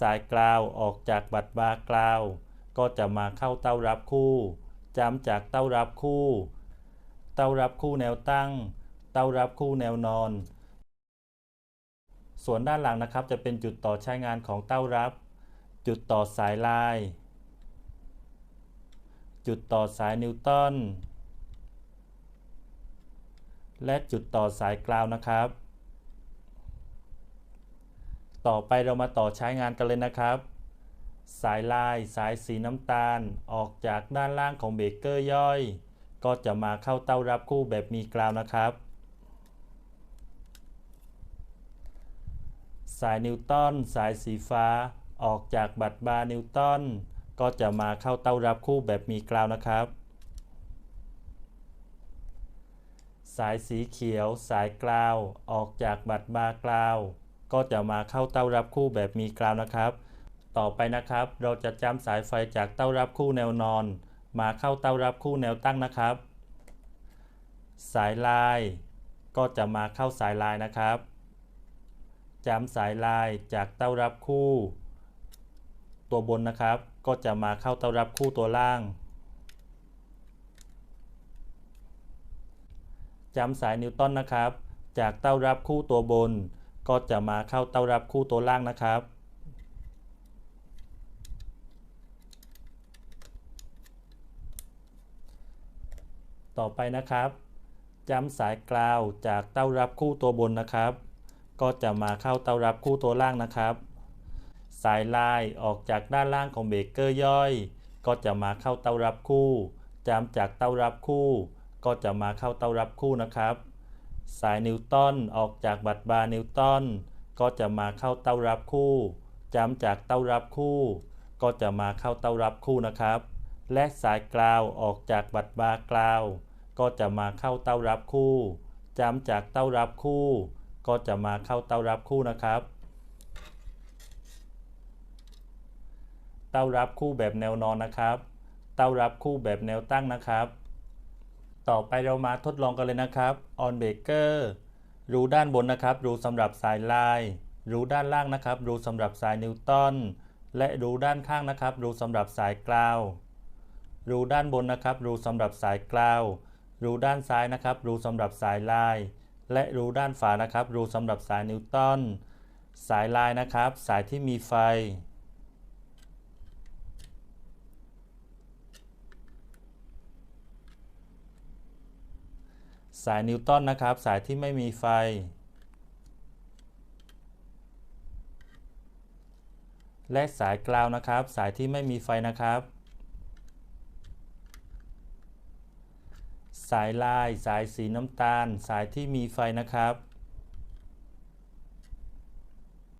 สายกราวออกจากบัดบากราว ก็จะมาเข้าเต้ารับคู่จำจากเต้ารับคู่ เต้ารับคู่แนวตั้ง เต้ารับคู่แนวนอน ส่วนด้านหลังนะครับจะเป็นจุดต่อใช้งานของเต้ารับ จุดต่อสายลาย จุดต่อสายนิวตันและจุดต่อสายกราวนะครับ ต่อไปเรามาต่อใช้งานกันเลยนะครับ สายลายสายสีน้ำตาลออกจากด้านล่างของเบเกอร์ย่อย ก็จะมาเข้าเต้ารับคู่แบบมีกราวนะครับ สายนิวตันสายสีฟ้า ออกจากบัตรบาร์นิวตันก็จะมาเข้าเต้ารับคู่แบบมีกราวนะครับ สายสีเขียว สายกราว ออกจากบัตรบาร์กราว ก็จะมาเข้าเต้ารับคู่แบบมีกราวนะครับ ต่อไปนะครับ เราจะจำสายไฟจากเต้ารับคู่แนวนอน มาเข้าเต้ารับคู่แนวตั้งนะครับ สายลายก็จะมาเข้าสายลายนะครับจำสายลายจากเต้ารับคู่ ตัวบนนะครับ ก็จะมาเข้าเต้ารับคู่ตัวล่างจำสายนิวตันนะครับ จากเต้ารับคู่ตัวบน ก็จะมาเข้าเต้ารับคู่ตัวล่างนะครับ ต่อไปนะครับจำสายกราวจากเต้ารับคู่ตัวบนนะครับ ก็จะมาเข้าเต้ารับคู่ตัวล่างนะครับ สายลายออกจากด้านล่างของเบรกเกอร์ย่อย ก็จะมาเข้าเต้ารับคู่จำจากเต้ารับคู่ ก็จะมาเข้าเต้ารับคู่นะครับ สายนิวตันออกจากบัตรบาร์นิวตันก็จะมาเข้าเต้ารับคู่จำจากเต้ารับคู่ ก็จะมาเข้าเต้ารับคู่นะครับ และสายกราวออกจากบัตรบาร์กราว ก็จะมาเข้าเต้ารับคู่จำจากเต้ารับคู่ ก็จะมาเข้าเต้ารับคู่นะครับ เต้ารับคู่แบบแนวนอนนะครับ เต้ารับคู่แบบแนวตั้งนะครับ ต่อไปเรามาทดลองกันเลยนะครับ on breaker รูด้านบนนะครับ รูสำหรับสายลาย รูด้านล่างนะครับ รูสำหรับสายนิวตันและรูด้านข้างนะครับ รูสำหรับสายกราวรูด้านบนนะครับ รูสำหรับสายกราวรูด้านซ้ายนะครับ รูสำหรับสายลาย และรูด้านฝานะครับ รูสำหรับสายนิวตันสายลายนะครับ สายที่มีไฟ สายนิวตันนะครับ สายที่ไม่มีไฟ และสายกราวนะครับ สายที่ไม่มีไฟนะครับ สายลาย สายสีน้ำตาล สายที่มีไฟนะครับ